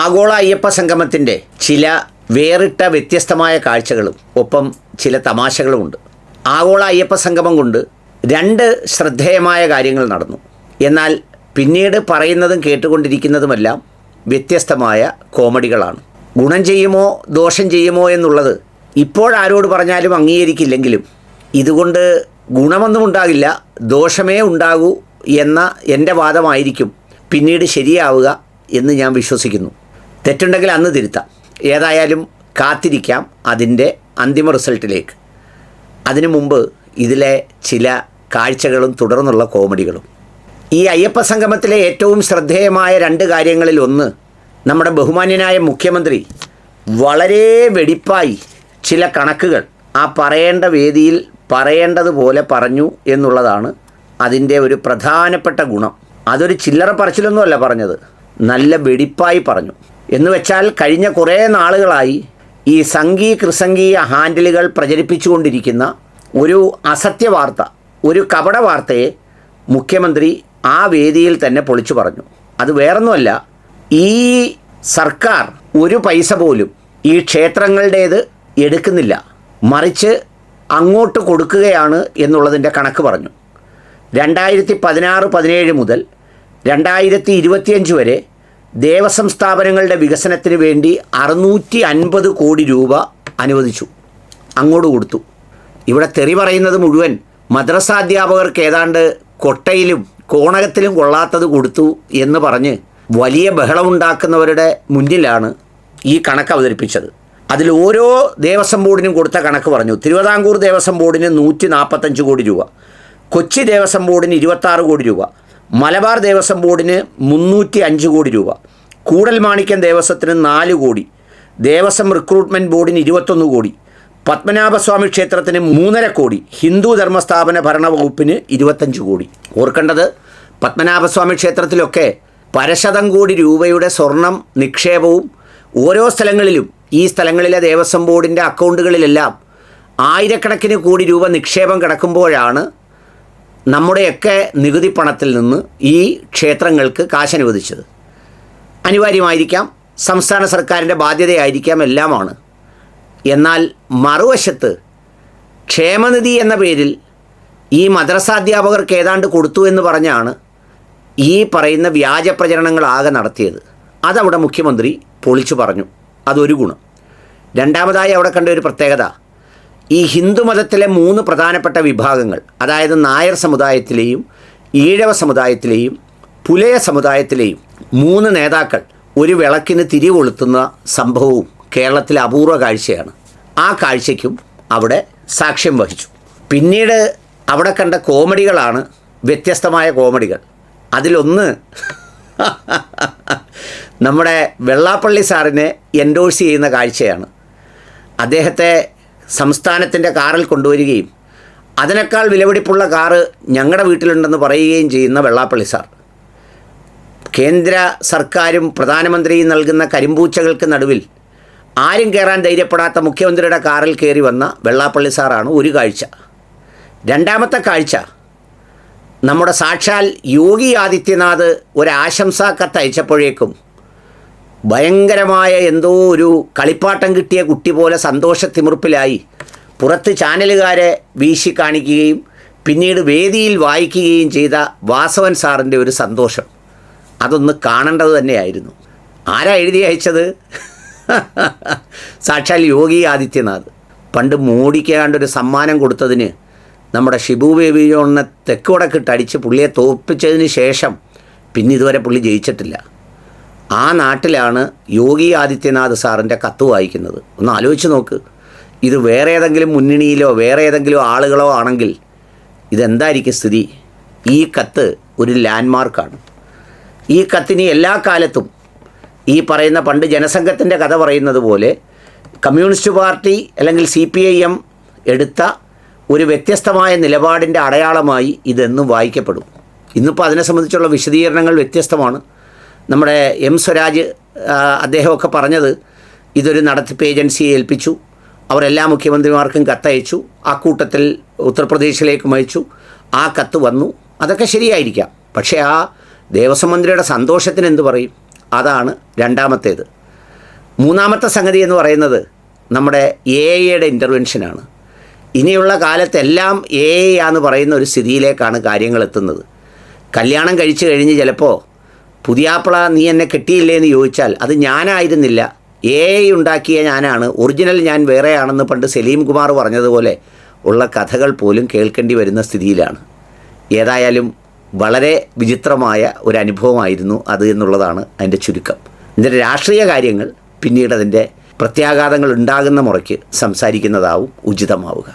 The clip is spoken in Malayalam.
ആഗോള അയ്യപ്പ സംഗമത്തിന്റെ ചില വേറിട്ട വ്യത്യസ്തമായ കാഴ്ചകളും ഒപ്പം ചില തമാശകളുമുണ്ട് ആഗോള അയ്യപ്പ സംഗമം കൊണ്ട് രണ്ട് ശ്രദ്ധേയമായ കാര്യങ്ങൾ നടന്നു. എന്നാൽ പിന്നീട് പറയുന്നതും കേട്ടുകൊണ്ടിരിക്കുന്നതുമെല്ലാം വ്യത്യസ്തമായ കോമഡികളാണ്. ഗുണം ചെയ്യുമോ ദോഷം ചെയ്യുമോ എന്നുള്ളത് ഇപ്പോഴാരോട് പറഞ്ഞാലും അംഗീകരിക്കില്ലെങ്കിലും ഇതുകൊണ്ട് ഗുണമൊന്നും ഉണ്ടാകില്ല ദോഷമേ ഉണ്ടാകൂ എന്ന എന്റെ വാദമായിരിക്കും പിന്നീട് ശരിയാവുക എന്ന് ഞാൻ വിശ്വസിക്കുന്നു. തെറ്റുണ്ടെങ്കിൽ അന്ന് തിരുത്താം. ഏതായാലും കാത്തിരിക്കാം അതിന്റെ അന്തിമ റിസൾട്ടിലേക്ക്. അതിനു മുമ്പ് ഇതിലെ ചില കാഴ്ചകളും തുടർന്നുള്ള കോമഡികളും. ഈ അയ്യപ്പ സംഗമത്തിലെ ഏറ്റവും ശ്രദ്ധേയമായ രണ്ട് കാര്യങ്ങളിൽ ഒന്ന് നമ്മുടെ ബഹുമാന്യനായ മുഖ്യമന്ത്രി വളരെ വെടിപ്പായി ചില കണക്കുകൾ ആ പറയേണ്ട വേദിയിൽ പറയേണ്ടതുപോലെ പറഞ്ഞു എന്നുള്ളതാണ് അതിന്റെ ഒരു പ്രധാനപ്പെട്ട ഗുണം. അതൊരു ചില്ലറ പറച്ചിലൊന്നുമല്ല പറഞ്ഞത്. നല്ല വെടിപ്പായി പറഞ്ഞു. എന്ന് വെച്ചാൽ കഴിഞ്ഞ കുറേ നാളുകളായി ഈ സംഘീ കൃസംഗീയ ഹാൻഡിലുകൾ പ്രചരിപ്പിച്ചുകൊണ്ടിരിക്കുന്ന ഒരു അസത്യ വാർത്ത ഒരു കപട വാർത്തയെ മുഖ്യമന്ത്രി ആ വേദിയിൽ തന്നെ പൊളിച്ചു പറഞ്ഞു. അത് വേറൊന്നുമല്ല ഈ സർക്കാർ ഒരു പൈസ പോലും ഈ ക്ഷേത്രങ്ങളുടേത് എടുക്കുന്നില്ല. മറിച്ച് അങ്ങോട്ട് കൊടുക്കുകയാണ് എന്നുള്ളതിന്റെ കണക്ക് പറഞ്ഞു. രണ്ടായിരത്തി പതിനാറ് പതിനേഴ് മുതൽ രണ്ടായിരത്തി ഇരുപത്തിയഞ്ച് വരെ ദേവസ്വം സ്ഥാപനങ്ങളുടെ വികസനത്തിന് വേണ്ടി അറുന്നൂറ്റി അൻപത് കോടി രൂപ അനുവദിച്ചു. അങ്ങോട്ട് കൊടുത്തു. ഇവിടെ തെറി പറയുന്നത് മുഴുവൻ മദ്രസാധ്യാപകർക്ക് ഏതാണ്ട് കൊട്ടയിലും കോണകത്തിലും കൊള്ളാത്തത് കൊടുത്തു എന്ന് പറഞ്ഞ് വലിയ ബഹളമുണ്ടാക്കുന്നവരുടെ മുന്നിലാണ് ഈ കണക്ക് അവതരിപ്പിച്ചത്. അതിൽ ഓരോ ദേവസ്വം ബോർഡിനും കൊടുത്ത കണക്ക് പറഞ്ഞു. തിരുവിതാംകൂർ ദേവസ്വം ബോർഡിന് നൂറ്റി നാൽപ്പത്തഞ്ച് കോടി രൂപ. കൊച്ചി ദേവസ്വം ബോർഡിന് ഇരുപത്താറ് കോടി രൂപ. മലബാർ ദേവസ്വം ബോർഡിന് മുന്നൂറ്റി അഞ്ച് കോടി രൂപ. കൂടൽ മാണിക്യം ദേവസ്വത്തിന് നാല് കോടി. ദേവസ്വം റിക്രൂട്ട്മെന്റ് ബോർഡിന് ഇരുപത്തൊന്ന് കോടി. പത്മനാഭസ്വാമി ക്ഷേത്രത്തിന് മൂന്നര കോടി. ഹിന്ദു ധർമ്മസ്ഥാപന ഭരണവകുപ്പിന് ഇരുപത്തഞ്ച് കോടി. ഓർക്കേണ്ടത് പത്മനാഭസ്വാമി ക്ഷേത്രത്തിലൊക്കെ പരശതം കോടി രൂപയുടെ സ്വർണം നിക്ഷേപവും ഓരോ സ്ഥലങ്ങളിലും ഈ സ്ഥലങ്ങളിലെ ദേവസ്വം ബോർഡിന്റെ അക്കൗണ്ടുകളിലെല്ലാം ആയിരക്കണക്കിന് കോടി രൂപ നിക്ഷേപം കിടക്കുമ്പോഴാണ് നമ്മുടെയൊക്കെ നികുതി പണത്തിൽ നിന്ന് ഈ ക്ഷേത്രങ്ങൾക്ക് കാശ് അനുവദിച്ചത് അനിവാര്യമായിരിക്കാം സംസ്ഥാന സർക്കാരിന്റെ ബാധ്യതയായിരിക്കാം എല്ലാമാണ്. എന്നാൽ മറുവശത്ത് ക്ഷേമനിധി എന്ന പേരിൽ ഈ മദ്രസാധ്യാപകർക്ക് ഏതാണ്ട് കൊടുത്തു എന്ന് പറഞ്ഞാണ് ഈ പറയുന്ന വ്യാജ പ്രചരണങ്ങളാകെ നടത്തിയത്. അതവിടെ മുഖ്യമന്ത്രി പൊളിച്ചു പറഞ്ഞു. അതൊരു ഗുണം. രണ്ടാമതായി അവിടെ കണ്ട ഒരു പ്രത്യേകത. ഈ ഹിന്ദുമതത്തിലെ മൂന്ന് പ്രധാനപ്പെട്ട വിഭാഗങ്ങൾ അതായത് നായർ സമുദായത്തിലെയും ഈഴവ സമുദായത്തിലെയും പുലയ സമുദായത്തിലെയും മൂന്ന് നേതാക്കൾ ഒരു വിളക്കിന് തിരി കൊളുത്തുന്ന സംഭവവും കേരളത്തിലെ അപൂർവ കാഴ്ചയാണ്. ആ കാഴ്ചയ്ക്കും അവിടെ സാക്ഷ്യം വഹിച്ചു. പിന്നീട് അവിടെ കണ്ട കോമഡികളാണ് വ്യത്യസ്തമായ കോമഡികൾ. അതിലൊന്ന് നമ്മുടെ വെള്ളാപ്പള്ളി സാറിനെ എൻഡോഴ്സ് ചെയ്യുന്ന കാഴ്ചയാണ്. അദ്ദേഹത്തെ സംസ്ഥാനത്തിന്റെ കാറിൽ കൊണ്ടുവരികയും അതിനേക്കാൾ വിലപിടിപ്പുള്ള കാറ് ഞങ്ങളുടെ വീട്ടിലുണ്ടെന്ന് പറയുകയും ചെയ്യുന്ന വെള്ളാപ്പള്ളി സാർ. കേന്ദ്ര സർക്കാരും പ്രധാനമന്ത്രിയും നൽകുന്ന കരിമ്പൂച്ചകൾക്ക് നടുവിൽ ആരും കയറാൻ ധൈര്യപ്പെടാത്ത മുഖ്യമന്ത്രിയുടെ കാറിൽ കയറി വന്ന വെള്ളാപ്പള്ളി സാറാണ് ഒരു കാഴ്ച. രണ്ടാമത്തെ കാഴ്ച നമ്മുടെ സാക്ഷാൽ യോഗി ആദിത്യനാഥ് ഒരാശംസാ കത്ത് അയച്ചപ്പോഴേക്കും ഭയങ്കരമായ എന്തോ ഒരു കളിപ്പാട്ടം കിട്ടിയ കുട്ടി പോലെ സന്തോഷത്തിമിർപ്പിലായി പുറത്ത് ചാനലുകാരെ വീശി കാണിക്കുകയും പിന്നീട് വേദിയിൽ വായിക്കുകയും ചെയ്ത വാസവൻ സാറിന്റെ ഒരു സന്തോഷം. അതൊന്ന് കാണേണ്ടത് തന്നെയായിരുന്നു. ആരാ എഴുതി അയച്ചത്? സാക്ഷാൽ യോഗി ആദിത്യനാഥ്. പണ്ട് മോടിക്കാണ്ടൊരു സമ്മാനം കൊടുത്തതിന് നമ്മുടെ ഷിബു ബേബി ജോണിനെ അടിച്ച് പുള്ളിയെ തോൽപ്പിച്ചതിന് ശേഷം പിന്നെ ഇതുവരെ പുള്ളി ജയിച്ചിട്ടില്ല. ആ നാട്ടിലാണ് യോഗി ആദിത്യനാഥ് സാറിന്റെ കത്ത് വായിക്കുന്നത്. ഒന്ന് ആലോചിച്ച് നോക്ക്. ഇത് വേറെ ഏതെങ്കിലും മുന്നണിയിലോ വേറെ ഏതെങ്കിലും ആളുകളോ ആണെങ്കിൽ ഇതെന്തായിരിക്കും സ്ഥിതി? ഈ കത്ത് ഒരു ലാൻഡ്മാർക്കാണ്. ഈ കത്തിന് എല്ലാ കാലത്തും ഈ പറയുന്ന പണ്ട് ജനസംഘത്തിന്റെ കഥ പറയുന്നത് പോലെ കമ്മ്യൂണിസ്റ്റ് പാർട്ടി അല്ലെങ്കിൽ സി പി ഐ എം എടുത്ത ഒരു വ്യത്യസ്തമായ നിലപാടിന്റെ അടയാളമായി ഇതെന്നും വായിക്കപ്പെടും. ഇന്നിപ്പോൾ അതിനെ സംബന്ധിച്ചുള്ള വിശദീകരണങ്ങൾ വ്യത്യസ്തമാണ്. നമ്മുടെ എം സ്വരാജ് അദ്ദേഹമൊക്കെ പറഞ്ഞത് ഇതൊരു നടത്തിപ്പ് ഏജൻസിയെ ഏൽപ്പിച്ചു. അവരെല്ലാ മുഖ്യമന്ത്രിമാർക്കും കത്തയച്ചു. ആ കൂട്ടത്തിൽ ഉത്തർപ്രദേശിലേക്ക് അയച്ചു ആ കത്ത് വന്നു. അതൊക്കെ ശരിയായിരിക്കാം. പക്ഷേ ആ ദേവസ്വം മന്ത്രിയുടെ സന്തോഷത്തിന് എന്ത് പറയും? അതാണ് രണ്ടാമത്തേത്. മൂന്നാമത്തെ സംഗതി എന്ന് പറയുന്നത് നമ്മുടെ എ ഐയുടെ ഇന്റർവെൻഷനാണ് ഇനിയുള്ള കാലത്തെല്ലാം എ ഐ ആന്ന് പറയുന്ന ഒരു സ്ഥിതിയിലേക്കാണ് കാര്യങ്ങൾ എത്തുന്നത്. കല്യാണം കഴിച്ചു കഴിഞ്ഞ് ചിലപ്പോൾ പുതിയാപ്പിള നീ എന്നെ കെട്ടിയില്ലേ എന്ന് ചോദിച്ചാൽ അത് ഞാനായിരുന്നില്ല. എ ഐ ഉണ്ടാക്കിയ ഞാനാണ്. ഒറിജിനൽ ഞാൻ വേറെയാണെന്ന് പണ്ട് സലീം കുമാർ പറഞ്ഞതുപോലെ ഉള്ള കഥകൾ പോലും കേൾക്കേണ്ടി വരുന്ന സ്ഥിതിയിലാണ്. ഏതായാലും വളരെ വിചിത്രമായ ഒരു അനുഭവമായിരുന്നു അത് എന്നുള്ളതാണ് അതിന്റെ ചുരുക്കം. ഇതിന്റെ രാഷ്ട്രീയ കാര്യങ്ങൾ പിന്നീട് അതിന്റെ പ്രത്യാഘാതങ്ങൾ ഉണ്ടാകുന്ന മുറയ്ക്ക് സംസാരിക്കുന്നതാവും ഉചിതമാവുക.